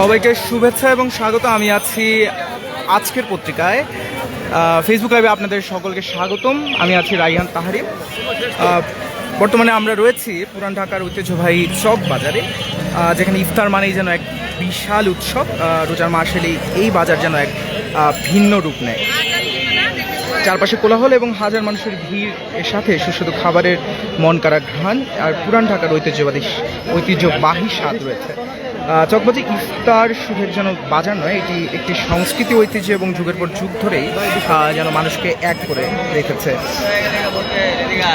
সবাইকে শুভেচ্ছা এবং স্বাগত। আমি আছি আজকের পত্রিকায়। ফেসবুক লাইভে আপনাদের সকলকে স্বাগতম। আমি আছি রাইহান তাহারি। বর্তমানে আমরা রয়েছি পুরান ঢাকার ঐতিহ্যবাহী চক বাজারে যেখানে ইফতার মানেই যেন এক বিশাল উৎসব। রোজার মাস এলেই এই বাজার যেন এক ভিন্ন রূপ নেয়। চারপাশে কোলাহল এবং হাজার মানুষের ভিড় এর সাথে সুস্বাদু খাবারের মন কাড়া ঘ্রাণ। আর পুরান ঢাকার ঐতিহ্যবাদী ঐতিহ্যবাহী স্বাদ রয়েছে। চকবাজি ইফতার সুখের যেন বাজার নয়, এটি একটি সংস্কৃতি, ঐতিহ্য এবং যুগের পর যুগ ধরেই যেন মানুষকে এক করে রেখেছে।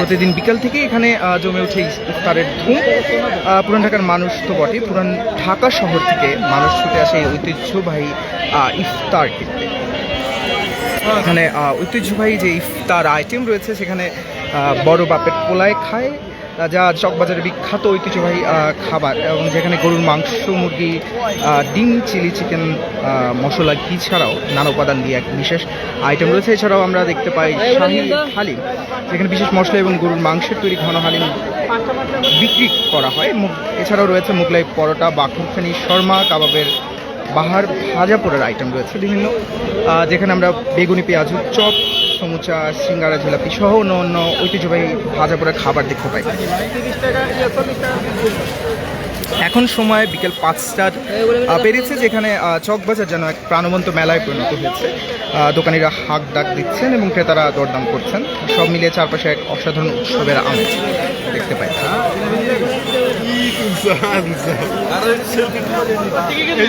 প্রতিদিন বিকাল থেকে এখানে জমে ওঠে ইফতারের ধুম। পুরান ঢাকার মানুষ তো বটে পুরান ঢাকা শহর থেকে মানুষ ছুটে আসে এই ঐতিহ্যবাহী ইফতার কিনতে এখানে ঐতিহ্যবাহী যে ইফতার আইটেম রয়েছে, সেখানে বড় বাপের পোলায় খায় যা চকবাজারের বিখ্যাত ঐতিহ্যবাহী খাবার। এবং যেখানে গরুর মাংস, মুরগি ডিম, চিলি চিকেন মশলা, ঘি ছাড়াও নানা উপাদান দিয়ে এক বিশেষ আইটেম রয়েছে। এছাড়াও আমরা দেখতে পাই শাহি হালিম, যেখানে বিশেষ মশলা এবং গরুর মাংসের তৈরি ঘন হালিম বিক্রি করা হয়। এছাড়াও রয়েছে মুগলাই পরোটা বাখরখানি শর্মা, কাবাবের বাহার, ভাজা পোড়ার আইটেম রয়েছে বিভিন্ন। যেখানে আমরা বেগুনি, পেঁয়াজু, চপ সমুচা, সিঙ্গারা, জিলাপি সহ অন্য অন্য ঐতিহ্যবাহী ভাজা পোড়ার খাবার দেখতে পাই। এখন সময় বিকেল পাঁচটার পেরিয়েছে যেখানে চকবাজার যেন এক প্রাণবন্ত মেলায় পরিণত হয়েছে। দোকানিরা হাক ডাক দিচ্ছেন এবং ক্রেতারা দরদাম করছেন। সব মিলিয়ে চারপাশে এক অসাধারণ উৎসবের আমেজ দেখতে পাই। এই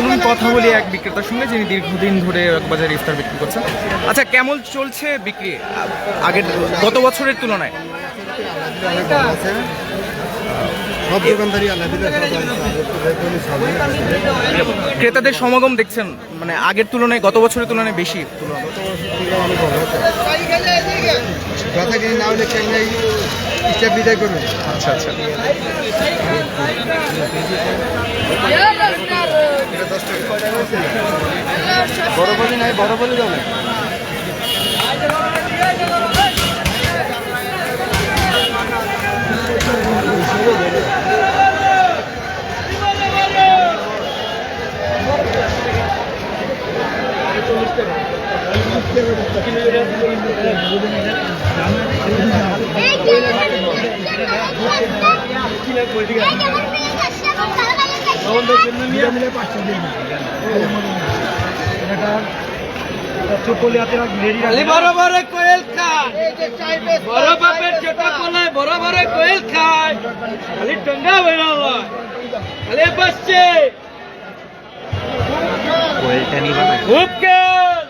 চলুন কথা বলি এক বিক্রেতার সঙ্গে যিনি দীর্ঘদিন ধরে বাজারে ইফতার বিক্রি করছেন। আচ্ছা কেমন চলছে বিক্রি? আগের গত বছরের তুলনায়? সব দোকানদারি ক্রেতাদের সমাগম দেখছেন মানে আগের তুলনায় গত বছরের তুলনায় বেশি? কিনে না হলে চেন্নাই স্টেপ বিদায় করবে। আচ্ছা আচ্ছা। বড় বলি নাই বড় বলি যাবে বড় বড় কোয়েল খায়। বড় বাপের কোলায় বড় বড় কোয়েল খায়। খালি টঙ্গা খালি বসছে খুব কেল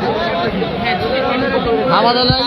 খুব কেল খাওয়া দাওয়া